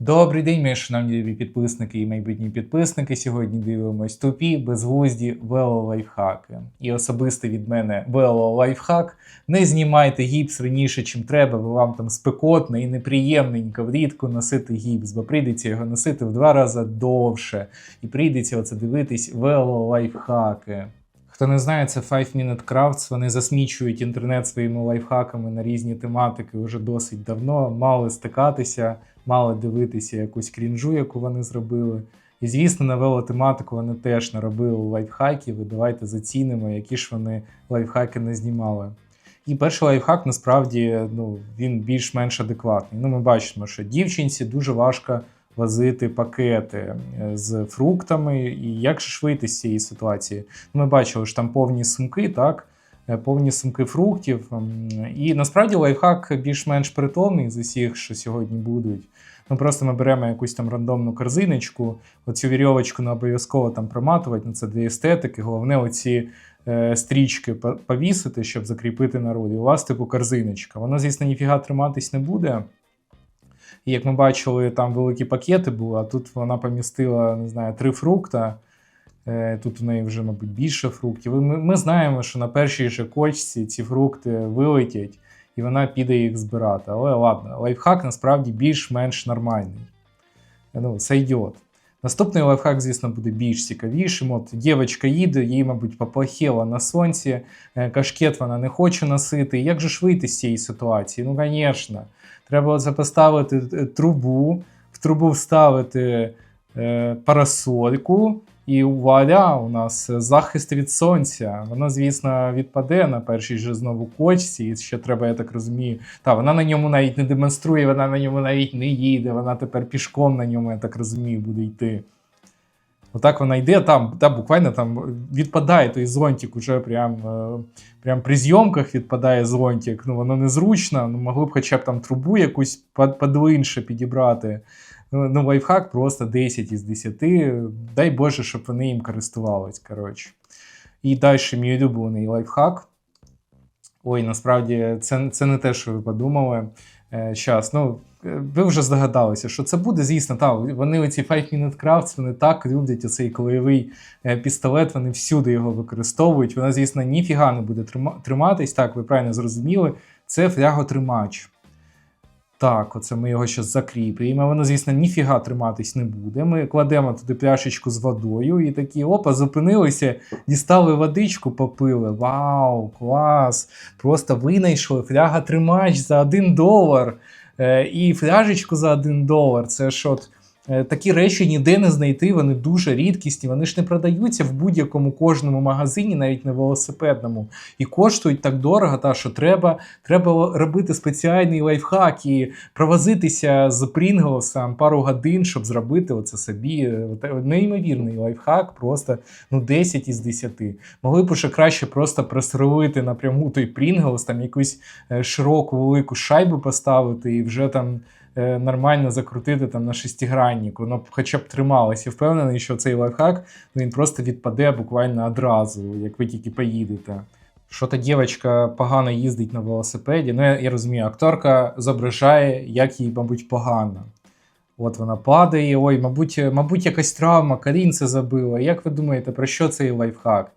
Добрий день, мої шановні підписники і майбутні підписники. Сьогодні дивимось тупі, безглузді велолайфхаки. І особисто від мене велолайфхак. Не знімайте гіпс раніше, чим треба, бо вам там спекотно і неприємненько влітку носити гіпс, бо прийдеться його носити в два рази довше. І прийдеться оце дивитись велолайфхаки. Хто не знає, це 5 Minute Crafts. Вони засмічують інтернет своїми лайфхаками на різні тематики вже досить давно. Мали стикатися, мали дивитися якусь крінжу, яку вони зробили. І звісно, на велотематику вони теж наробили лайфхаків. І давайте зацінимо, які ж вони лайфхаки не знімали. І перший лайфхак насправді ну, він більш-менш адекватний. Ну, ми бачимо, що дівчинці дуже важко возити пакети е, з фруктами, і як ж вийти з цієї ситуації? Ми бачили, що там повні сумки, так? Е, Повні сумки фруктів. І насправді лайфхак більш-менш притомний з усіх, що сьогодні будуть. Ну просто ми беремо якусь там рандомну корзиночку, оцю вірьовочку не обов'язково там проматувати, ну це для естетики. Головне, оці е, стрічки повісити, щоб закріпити на роді. У вас типу корзиночка. Вона, звісно, ніфіга триматись не буде. І як ми бачили, там великі пакети були, а тут вона помістила, не знаю, три фрукта. Е, Тут у неї вже, мабуть, більше фруктів. Ми, ми знаємо, що на першій же кочці ці фрукти вилетять, і вона піде їх збирати. Але ладно, лайфхак насправді більш-менш нормальний. Ну, це. Наступний лайфхак, звісно, буде більш цікавішим. От дівчинка їде, їй, мабуть, поплохело на сонці, е, кашкет вона не хоче носити. Як же ж вийти з цієї ситуації? Ну, звісно, треба поставити е, трубу, в трубу вставити е, парасольку, і вуаля, у нас захист від сонця. Воно, звісно, відпаде на першій же знову кочці, і ще треба, я так розумію. Та вона на ньому навіть не демонструє, вона на ньому навіть не їде, вона тепер пішком на ньому, я так розумію, буде йти. Отак вона йде, там, та буквально там відпадає той зонтик, уже прям, е, прям при зйомках відпадає зонтик. Ну, воно незручно, ну, могли б хоча б там трубу якусь под- подлинше підібрати. Ну, ну, лайфхак просто 10 із 10. Дай Боже, щоб вони їм користувались. Коротше. І далі мій улюблений лайфхак. Ой, насправді, це, це не те, що ви подумали. Е, щас, ну, е, ви вже здогадалися, що це буде, звісно, та, вони оці 5 Minute Crafts, вони так люблять оцей колоєвий е, пістолет, вони всюди його використовують. Вона, звісно, ніфіга не буде триматись. Так, ви правильно зрозуміли. Це фляготримач. Так, оце ми його ще закріплюємо. Воно, звісно, ніфіга триматись не буде. Ми кладемо туди пляшечку з водою і такі опа, зупинилися, дістали водичку, попили. Вау, клас! Просто винайшли фляга-тримач за один долар. Е, і фляжечку за один долар. Це ж от такі речі ніде не знайти, вони дуже рідкісні, вони ж не продаються в будь-якому кожному магазині, навіть не велосипедному. І коштують так дорого, та що треба, треба робити спеціальний лайфхак і провозитися з Прінглсом пару годин, щоб зробити оце собі. Е, Неймовірний лайфхак, просто ну 10 із 10. Могли б ще краще просто прострелити напряму той Прінглс, там якусь е, широку велику шайбу поставити і вже там е, нормально закрутити там на шестигранник. Воно б хоча б трималося. Впевнений, що цей лайфхак ну, він просто відпаде буквально одразу, як ви тільки поїдете. Що та дівчинка погано їздить на велосипеді. Ну, я, я розумію, акторка зображає, як їй, мабуть, погано. От вона падає, ой, мабуть, мабуть, якась травма, колінце забила. Як ви думаєте, про що цей лайфхак?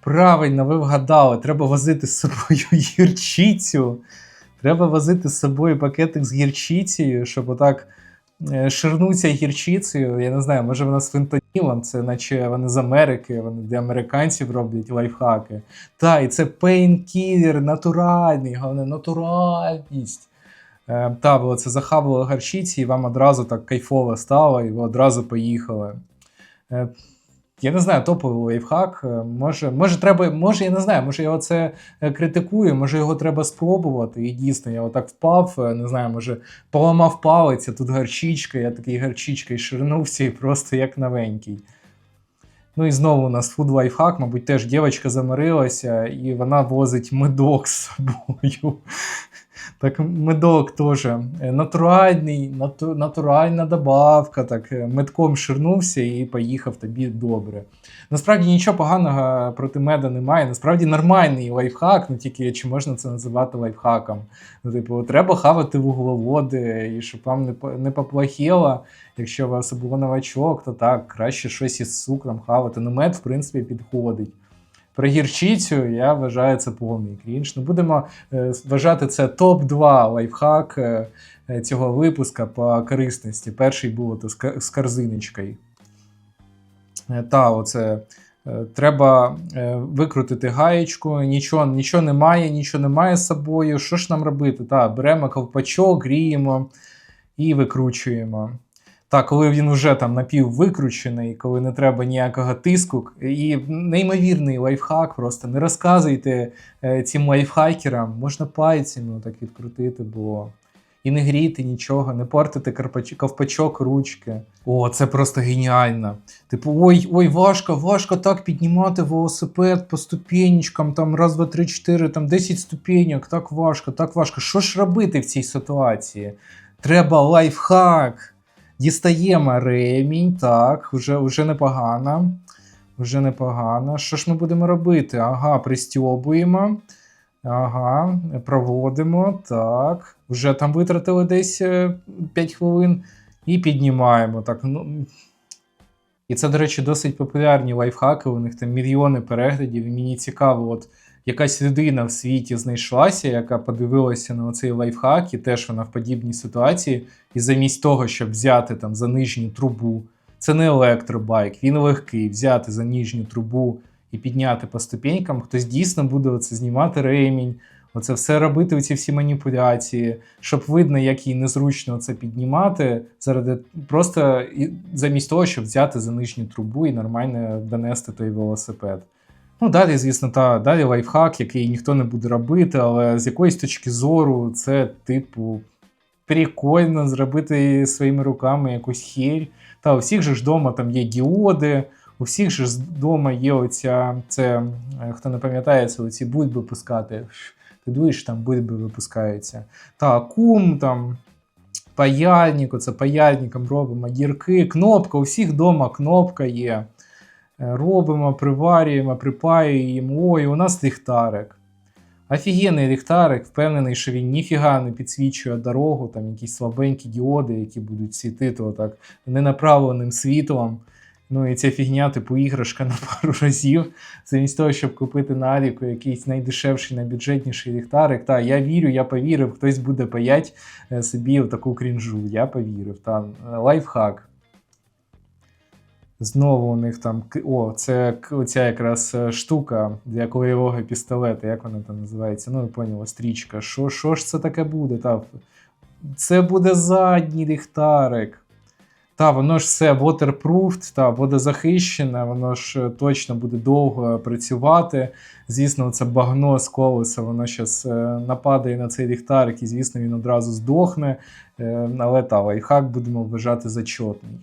Правильно, ви вгадали, треба возити з собою гірчицю. Треба возити з собою пакетик з гірчицею, щоб отак е, ширнуться гірчицею. Я не знаю, може вона з фентанілом, це наче вони з Америки, вони для американців роблять лайфхаки. Та, і це пейнкілер, натуральний, головне, натуральність. Е, та, ви це захавили гарчиці, і вам одразу так кайфово стало, і ви одразу поїхали. Я не знаю, топовий лайфхак. Е, Може, може, треба, може, я не знаю, може я оце е, критикую, може його треба спробувати. І дійсно, я отак впав, е, не знаю, може, поламав палець, а тут гарчичка, я такий гарчичкою ширнувся і просто як новенький. Ну і знову у нас фуд лайфхак, мабуть, теж дівчинка замирилася, і вона возить медок з собою. Так, медок теж е, натуральний, нату, натуральна добавка. Так, е, медком ширнувся і поїхав тобі добре. Насправді нічого поганого проти меда немає. Насправді нормальний лайфхак, ну тільки чи можна це називати лайфхаком. Ну, типу, треба хавати вуглеводи, і щоб вам не, не поплохіло. Якщо у вас був новачок, то так, краще щось із цукром хавати. Ну, мед, в принципі, підходить. Про гірчицю я вважаю це повний крінж. Ну, будемо е, вважати це топ-2 лайфхак е, е, цього випуска по корисності. Перший був з корзиночкою. Та, оце. Треба викрутити гаєчку, нічого, нічого немає, нічого немає з собою. Що ж нам робити? Та, беремо ковпачок, гріємо і викручуємо. Так, коли він вже там напіввикручений, коли не треба ніякого тиску, і неймовірний лайфхак, просто не розказуйте е, цим лайфхакерам, можна пальцями отак відкрутити було. І не гріти нічого, не портити ковпачок ручки. О, це просто геніально. Типу, ой, ой, важко, важко так піднімати велосипед по ступенечкам, там раз, два, три, чотири, там 10 ступеньок, так важко, так важко. Що ж робити в цій ситуації? Треба лайфхак. Дістаємо ремінь, так, вже, вже непогано. Вже непогано. Що ж ми будемо робити? Ага, пристьобуємо. Ага, проводимо. Так. Вже там витратили десь е, 5 хвилин. І піднімаємо. Так, ну. І це, до речі, досить популярні лайфхаки. У них там мільйони переглядів. І мені цікаво, от якась людина в світі знайшлася, яка подивилася на цей лайфхак, і теж вона в подібній ситуації. І замість того, щоб взяти там за нижню трубу, це не електробайк, він легкий, взяти за нижню трубу і підняти по ступенькам, хтось дійсно буде оце знімати ремінь, оце все робити, оці всі маніпуляції, щоб видно, як їй незручно це піднімати, заради просто замість того, щоб взяти за нижню трубу і нормально донести той велосипед. Ну, далі, звісно, та далі лайфхак, який ніхто не буде робити, але з якоїсь точки зору це, типу, прикольно зробити своїми руками якусь херь. Та у всіх же ж вдома там є діоди, у всіх же ж вдома є оця, це, е, хто не пам'ятає, це оці бульби пускати. Ти дуєш, там бульби випускаються. Та кум там. Паяльник, оце паяльником робимо дірки, кнопка, у всіх вдома кнопка є. Е, Робимо, приварюємо, припаюємо. Ой, у нас ліхтарик. Офігенний ліхтарик, впевнений, що він ніфіга не підсвічує дорогу, там якісь слабенькі діоди, які будуть світити отак ненаправленим світлом. Ну і ця фігня, типу, іграшка на пару разів. Замість того, щоб купити на Аліку якийсь найдешевший, найбюджетніший ліхтарик. Та я вірю, я повірив, хтось буде паять е, собі в таку крінжу. Я повірив. Та е, лайфхак. Знову у них там. О, це оця якраз е, штука для клеєвого пістолета. Як вона там називається? Ну, ви поняла, стрічка. Що, що ж це таке буде? Та, це буде задній ліхтарик. Та, воно ж все waterproofed, та, водозахищене, воно ж е, точно буде довго працювати. Звісно, це багно з колеса, воно зараз нападає на цей ліхтарик, і звісно, він одразу здохне. Е, Але та лайфхак будемо вважати зачетний.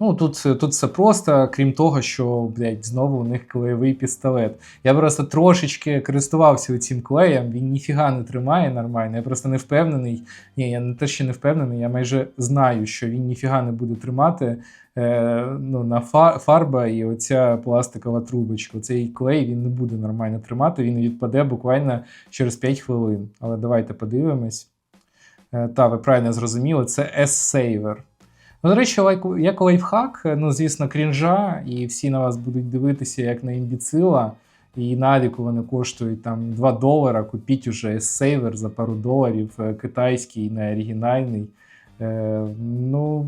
Ну, тут, тут все просто, крім того, що, блядь, знову у них клеєвий пістолет. Я просто трошечки користувався цим клеєм, він ніфіга не тримає нормально. Я просто не впевнений. Ні, я не те, що не впевнений, я майже знаю, що він ніфіга не буде тримати е, ну, на фа- фарба і оця пластикова трубочка. Цей клей він не буде нормально тримати, він відпаде буквально через 5 хвилин. Але давайте подивимось. Е, та, ви правильно зрозуміли, це S-Saver. Ну, до речі, як лайфхак, е, ну, звісно, крінжа, і всі на вас будуть дивитися як на імбіцила. І навіку вони коштують там 2 долара. Купіть уже S-Saver за пару доларів, е, китайський, не оригінальний. Е, ну,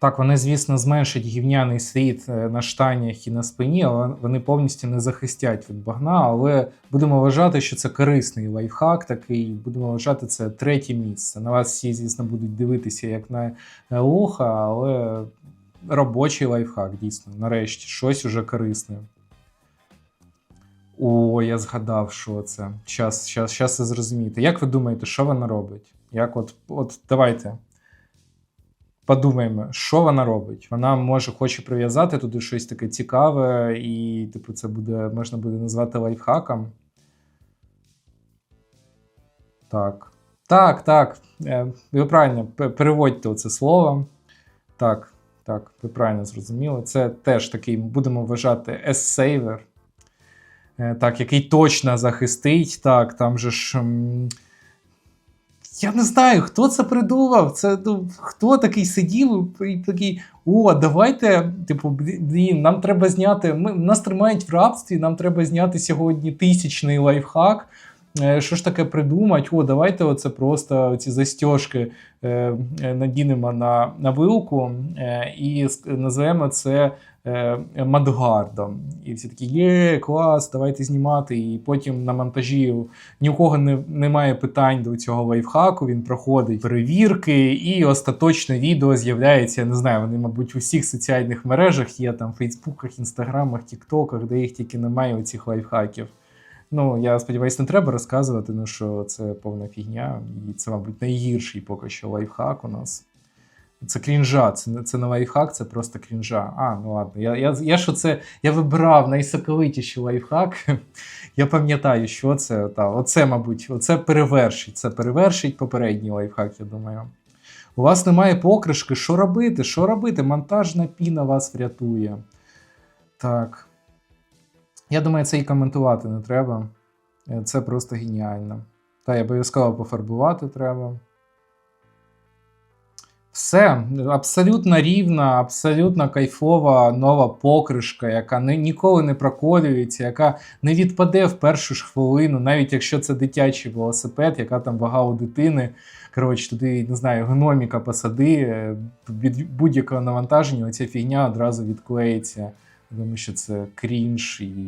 так, вони, звісно, зменшать гівняний слід е, на штанях і на спині, але вони повністю не захистять від багна. Але будемо вважати, що це корисний лайфхак такий. Будемо вважати це третє місце. На вас всі, звісно, будуть дивитися як на лоха, але робочий лайфхак, дійсно. Нарешті, щось уже корисне. О, я згадав, що це. Щас, щас, щас ви зрозумієте. Як ви думаєте, що вона робить? Як от, от давайте подумаємо, що вона робить. Вона може хоче прив'язати туди щось таке цікаве, і, типу, це буде можна буде назвати лайфхаком. Так. Так, так. Е, Ви правильно переводьте це слово. Так, так, ви правильно зрозуміли. Це теж такий, будемо вважати, S-сейвер. Е, Так, який точно захистить. Так, там же ж. Я не знаю, хто це придумав. Це ну, хто такий сидів і такий. О, давайте, типу, блін, нам треба зняти. Ми, нас тримають в рабстві, нам треба зняти сьогодні тисячний лайфхак. Е, Що ж таке придумати? О, давайте оце просто ці застіжки е, е, надінемо на, на вилку і називаємо це Мадгардом. І всі такі, є, клас, давайте знімати. І потім на монтажі ні у кого не, немає питань до цього лайфхаку, він проходить перевірки, і остаточне відео з'являється. Я не знаю, вони, мабуть, у всіх соціальних мережах є там Фейсбуках, Інстаграмах, Тіктоках, де їх тільки немає у цих лайфхаків. Ну, я сподіваюся, не треба розказувати, ну що це повна фігня, і це, мабуть, найгірший поки що лайфхак у нас. Це крінжа, це, це не лайфхак, це просто крінжа. А, ну ладно. Я, я, я, що це, я вибирав найсоковитіший лайфхак. Я пам'ятаю, що це. Та, оце, мабуть, оце перевершить. Це перевершить попередній лайфхак, я думаю. У вас немає покришки, що робити? Що робити? Монтажна піна вас врятує. Так. Я думаю, це і коментувати не треба. Е, Це просто геніально. Та й обов'язково пофарбувати треба. Все, абсолютно рівна, абсолютно кайфова нова покришка, яка не, ніколи не проколюється, яка не відпаде в першу ж хвилину, навіть якщо це дитячий велосипед, яка там вага у дитини. Коротше, туди, не знаю, гноміка посади, е, від будь-якого навантаження оця фігня одразу відклеїться. Думаю, що це крінж і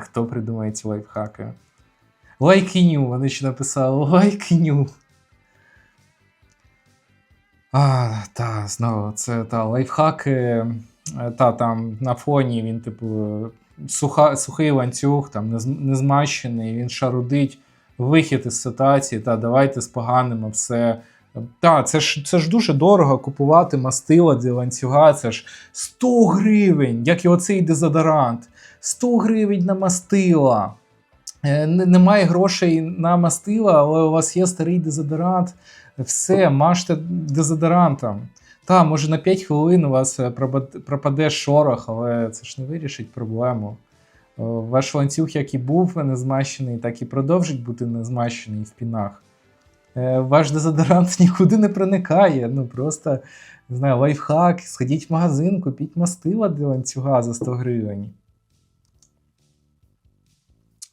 хто придумає ці лайфхаки. Лайкіню, вони ще написали лайкіню. А, та, знову, це та лайфхаки. е, Та там на фоні він, типу, суха, сухий ланцюг, там нез- незмащений, він шарудить, вихід із ситуації, та давайте споганимо все. Та, це ж, це ж дуже дорого купувати мастила для ланцюга. Це ж 100 гривень, як і оцей дезодорант. 100 гривень на мастила. Е, Немає грошей на мастила, але у вас є старий дезодорант. Все, мажте дезодорантом. Та, може на 5 хвилин у вас е, пропаде шорох, але це ж не вирішить проблему. Ваш ланцюг, як і був незмащений, так і продовжить бути незмащений в пінах. Е, Ваш дезодорант нікуди не проникає. Ну просто не знаю, лайфхак, сходіть в магазин, купіть мастила для ланцюга за 100 гривень.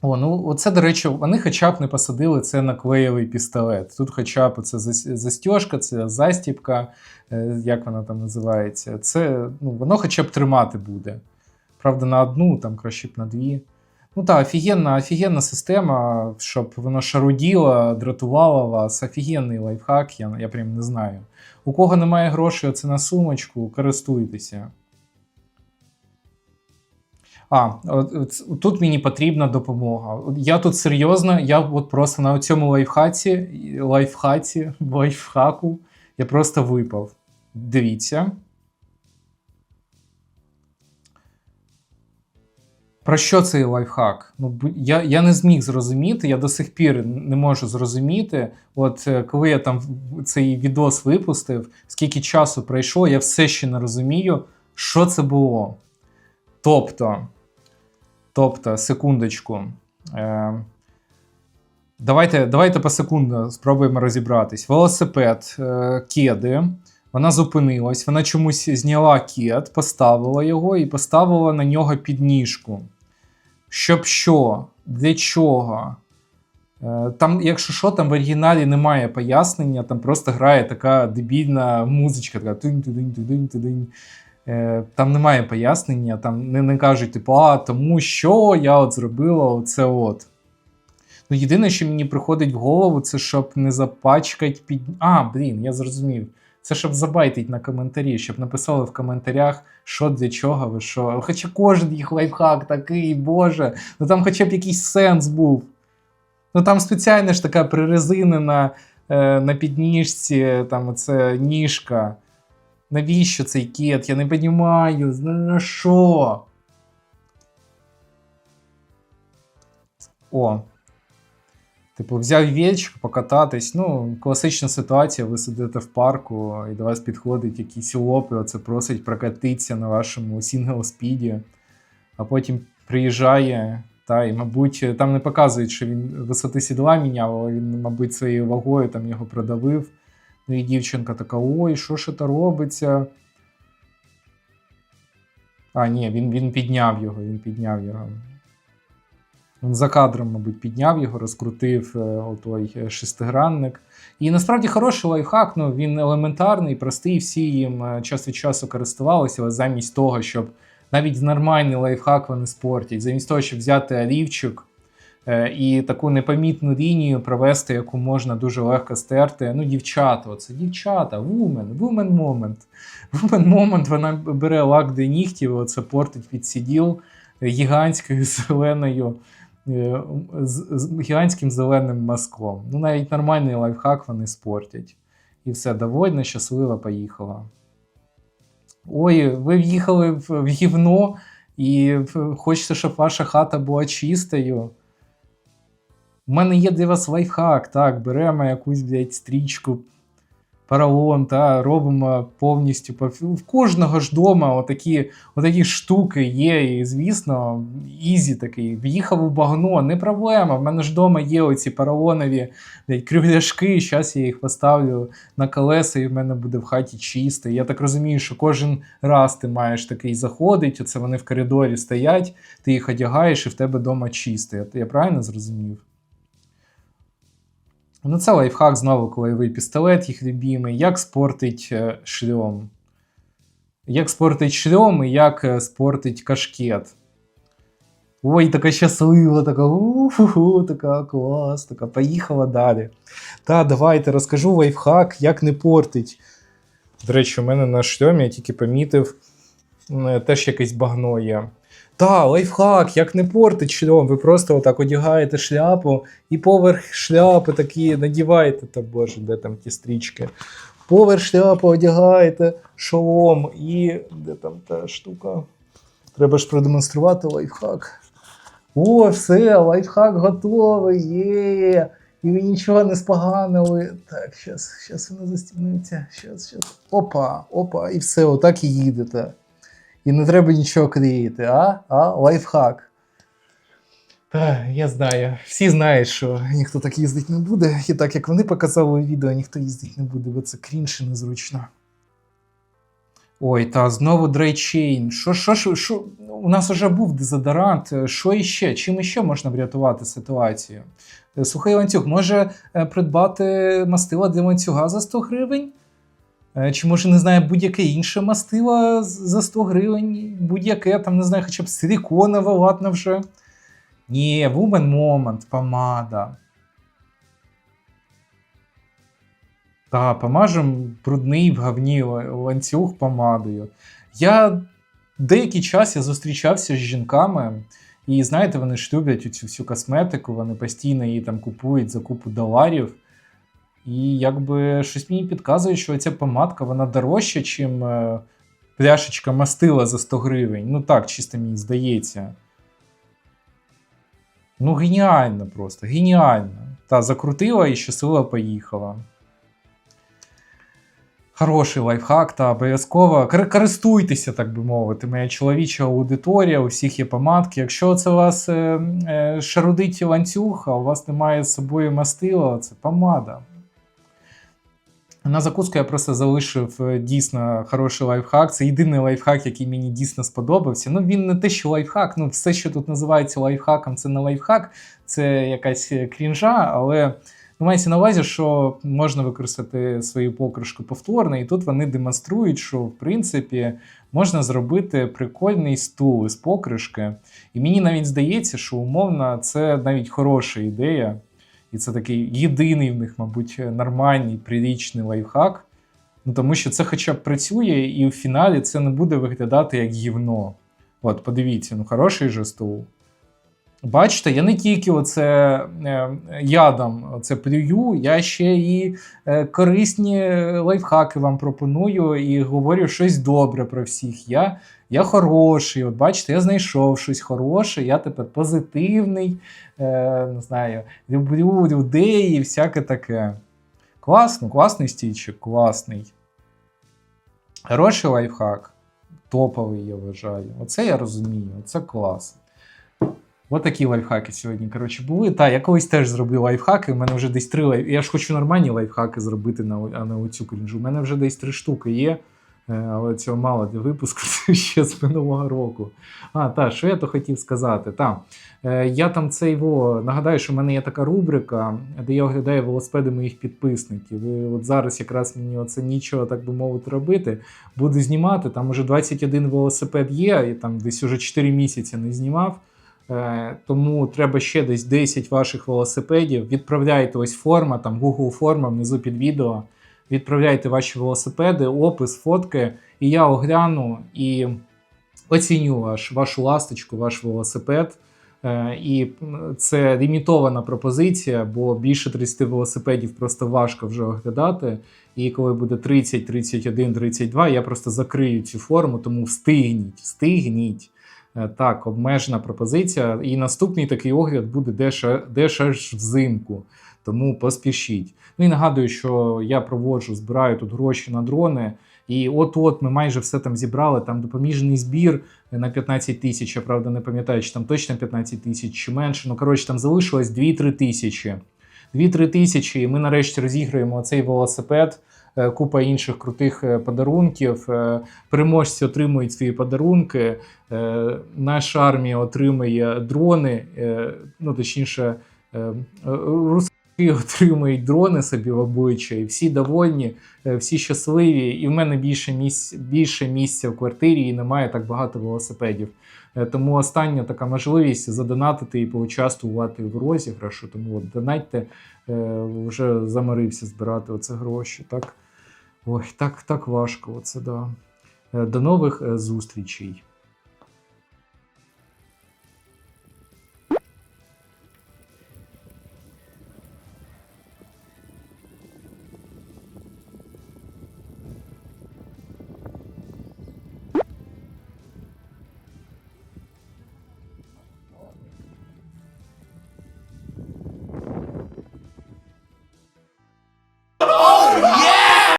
О, ну оце, до речі, вони хоча б не посадили це на клеєвий пістолет. Тут хоча б це застіжка, це застіпка, як вона там називається. Це, ну, воно хоча б тримати буде. Правда, на одну, там краще б на дві. Ну так, офігенна, офігенна система, щоб воно шаруділо, дратувало вас. Офігенний лайфхак, я, я прям не знаю. У кого немає грошей оце на сумочку, користуйтеся. А, от, тут мені потрібна допомога. Я тут серйозно, я от просто на цьому лайфхаці, лайфхаці, лайфхаку, я просто випав. Дивіться. Про що цей лайфхак? Ну, я, я не зміг зрозуміти, я до сих пір не можу зрозуміти. От е, коли я там цей відос випустив, скільки часу пройшло, я все ще не розумію, що це було. Тобто, тобто, секундочку. Е, давайте, давайте по секунду спробуємо розібратись. Велосипед, е, кеди. Вона зупинилась, вона чомусь зняла кет, поставила його і поставила на нього підніжку. Щоб що? Для чого? Е, Там, якщо що, там в оригіналі немає пояснення, там просто грає така дебільна музичка, така тинь-тидинь-тидинь-тидинь. Е, Там немає пояснення, там не, не кажуть, типу, а тому що я от зробила оце от. Ну, єдине, що мені приходить в голову, це щоб не запачкати під. А, блін, я зрозумів. Це щоб забайтить на коментарі, щоб написали в коментарях, що для чого ви що. Хоча кожен їх лайфхак такий, боже, ну там хоча б якийсь сенс був. Ну там спеціально ж така прирезинена е, на підніжці, там оце ніжка. Навіщо цей кет? Я не розумію. На що? О. Типу, взяв вічк, покататись. Ну, класична ситуація, ви сидите в парку, і до вас підходить якийсь лоп, і оце просить прокатитися на вашому сінгл-спіді, а потім приїжджає. Та, і, мабуть, там не показують, що він висоти сідла міняв, але він, мабуть, своєю вагою там його продавив. Ну і дівчинка така: ой, що ж це робиться? А, ні, він, він підняв його, він підняв його. Він за кадром, мабуть, підняв його, розкрутив е, отой е, шестигранник. І насправді хороший лайфхак, ну він елементарний, простий, всі їм е, час від часу користувалися, але замість того, щоб навіть нормальний лайфхак вони спортять, замість того, щоб взяти олівчик і таку непомітну лінію провести, яку можна дуже легко стерти. Ну, дівчата, оце дівчата, вумен, вумен момент. Вумен момент вона бере лак до нігтів, оце портить під сіділ гігантською зеленою. Е, З, з гігантським зеленим мазком. Ну, навіть нормальний лайфхак вони спортять. І все, довольна, щаслива, поїхала. Ой, ви в'їхали в, гівно і хочете, щоб ваша хата була чистою. У мене є для вас лайфхак, так, беремо якусь, блядь, стрічку, поролон, та робимо повністю по в кожного ж дома отакі, отакі штуки є. І, звісно, ізі такий. В'їхав у багно, не проблема. В мене ж вдома є оці поролонові блядь, кругляшки. Зараз я їх поставлю на колеса, і в мене буде в хаті чисто. Я так розумію, що кожен раз ти маєш такий заходить, оце вони в коридорі стоять, ти їх одягаєш, і в тебе вдома чисто. Я правильно зрозумів? Ну, це лайфхак знову, ви пістолет їх любимий, як спортить е, шльом. Як спортить шльом і як е, спортить кашкет. Ой, така щаслива, така у-ху-ху, така клас, така поїхала далі. Та, давайте розкажу лайфхак, як не портить. До речі, у мене на шльомі я тільки помітив, теж якесь багно є. Та, лайфхак, як не портить шльом. Ви просто отак одягаєте шляпу і поверх шляпи такі надіваєте, та боже, де там ті стрічки. Поверх шляпи одягаєте шолом і де там та штука. Треба ж продемонструвати лайфхак. О, все, лайфхак готовий. Є. І ви нічого не споганили. Так, щас, щас воно застібнеться. Щас, щас. Опа, опа, і все, отак і їдете. І не треба нічого клеїти, а? А? Лайфхак. Та, я знаю. Всі знають, що ніхто так їздити не буде. І так як вони показали у відео, ніхто їздити не буде, бо це крінж і незручно. Ой, та знову дрейчейн. Що, що, що, що? У нас вже був дезодорант. Що іще? Чим іще можна врятувати ситуацію? Е, Сухий ланцюг може е, придбати мастила для ланцюга за 100 гривень? Е, Чи може, не знаю, будь-яке інше мастило за 100 гривень, будь-яке, там, не знаю, хоча б силіконове, ладно вже. Ні, Woman Moment, помада. Та, помажем брудний в говні ланцюг помадою. Я деякий час я зустрічався з жінками, і знаєте, вони ж люблять цю всю косметику, вони постійно її там купують за купу доларів. І якби щось мені підказує, що ця помадка вона дорожча, ніж е, пляшечка мастила за 100 гривень. Ну так, чисто мені здається. Ну, геніально просто, геніально. Та закрутила і щаслива поїхала. Хороший лайфхак, та обов'язково користуйтеся, так би мовити. Моя чоловіча аудиторія, у всіх є помадки. Якщо це у вас е, е, шарудить ланцюг, а у вас немає з собою мастила, це помада. На закуску я просто залишив е, дійсно хороший лайфхак. Це єдиний лайфхак, який мені дійсно сподобався. Ну, він не те, що лайфхак, ну все, що тут називається лайфхаком, це не лайфхак, це якась е, крінжа, але ну, мається на увазі, що можна використати свою покришку повторно, і тут вони демонструють, що в принципі можна зробити прикольний стул із покришки. І мені навіть здається, що умовно це навіть хороша ідея. І це такий єдиний в них, мабуть, нормальний прирічний лайфхак. Ну тому що це хоча б працює, і в фіналі це не буде виглядати як гівно. От, подивіться, ну хороший же стул. Бачите, я не тільки оце е, ядом це плюю, я ще і е, корисні лайфхаки вам пропоную і говорю щось добре про всіх. Я, я хороший. От бачите, я знайшов щось хороше, я тепер позитивний, е, не знаю, люблю людей і всяке таке. Класно, класний стільчик, класний. Хороший лайфхак. Топовий, я вважаю. Оце я розумію, оце клас. От такі лайфхаки сьогодні, коротше, були. Та, я колись теж зробив лайфхаки. У мене вже десь три лайф... Я ж хочу нормальні лайфхаки зробити, на, а не оцю крінжу. У мене вже десь три штуки є, е, але цього мало для випуску ще з минулого року. А, та, що я то хотів сказати? Та, е, я там цей во нагадаю, що в мене є така рубрика, де я оглядаю велосипеди моїх підписників. І от зараз якраз мені оце нічого, так би мовити, робити. Буду знімати. Там уже 21 велосипед є, і там десь уже 4 місяці не знімав. Е, Тому треба ще десь 10 ваших велосипедів. Відправляйте ось форма, там Google форма внизу під відео. Відправляйте ваші велосипеди, опис, фотки, і я огляну і оціню ваш, вашу ласточку, ваш велосипед. Е, І це лімітована пропозиція, бо більше 30 велосипедів просто важко вже оглядати. І коли буде 30, 31, 32, я просто закрию цю форму, тому встигніть, встигніть. Е, Так, обмежена пропозиція. І наступний такий огляд буде дещо взимку. Тому поспішіть. Ну і нагадую, що я проводжу, збираю тут гроші на дрони. І от-от ми майже все там зібрали. Там допоміжний збір на 15 тисяч. Я правда не пам'ятаю, чи там точно 15 тисяч чи менше. Ну коротше, там залишилось 2-3 тисячі. 2-3 тисячі, і ми нарешті розіграємо цей велосипед. Е, Купа інших крутих е, подарунків. Е, Переможці отримують свої подарунки. Наша армія отримує дрони. Ну, точніше, руски отримують дрони собі в обличчя, і всі довольні, всі щасливі. І в мене більше місць, більше місця в квартирі і немає так багато велосипедів. Тому остання така можливість задонатити і поучаствувати в розіграшу. Тому от донатьте, вже заморився збирати оце гроші. Так, ой, так, так важко. Оце да. Е, До нових е, зустрічей.